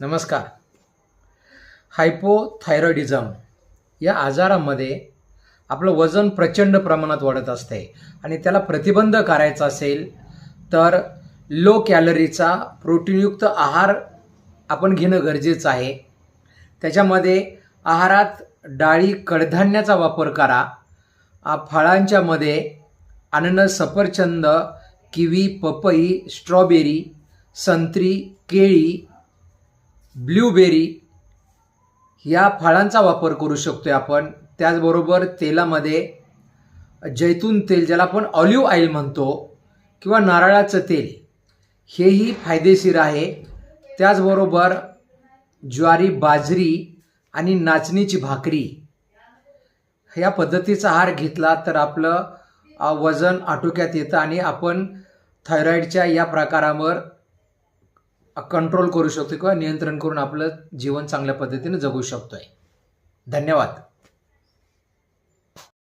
नमस्कार. हायपोथायरॉइडिझम या आजारामध्ये आपलं वजन प्रचंड प्रमाणात वाढत असते आणि त्याला प्रतिबंध करायचा असेल तर लो कॅलरीचा प्रोटीनयुक्त आहार आपण घेणं गरजेचं आहे. त्याच्यामध्ये आहारात डाळी कडधान्याचा वापर करा. फळांच्यामध्ये अननस सफरचंद किवी पपई स्ट्रॉबेरी संत्री केळी ब्ल्यूबेरी या फळांचा वापर करू शकतो आपण. त्याचबरोबर तेलामध्ये जैतून तेल ज्याला आपण ऑलिव्ह ऑइल म्हणतो किंवा नारळाचं तेल हेही फायदेशीर आहे. त्याचबरोबर ज्वारी बाजरी आणि नाचणीची भाकरी ह्या पद्धतीचा आहार घेतला तर आपलं वजन आटोक्यात येतं आणि आपण थायरॉईडच्या या प्रकारावर कंट्रोल करू शकतो किंवा नियंत्रण करून आपलं जीवन चांगल्या पद्धतीने जगू शकतोय. धन्यवाद.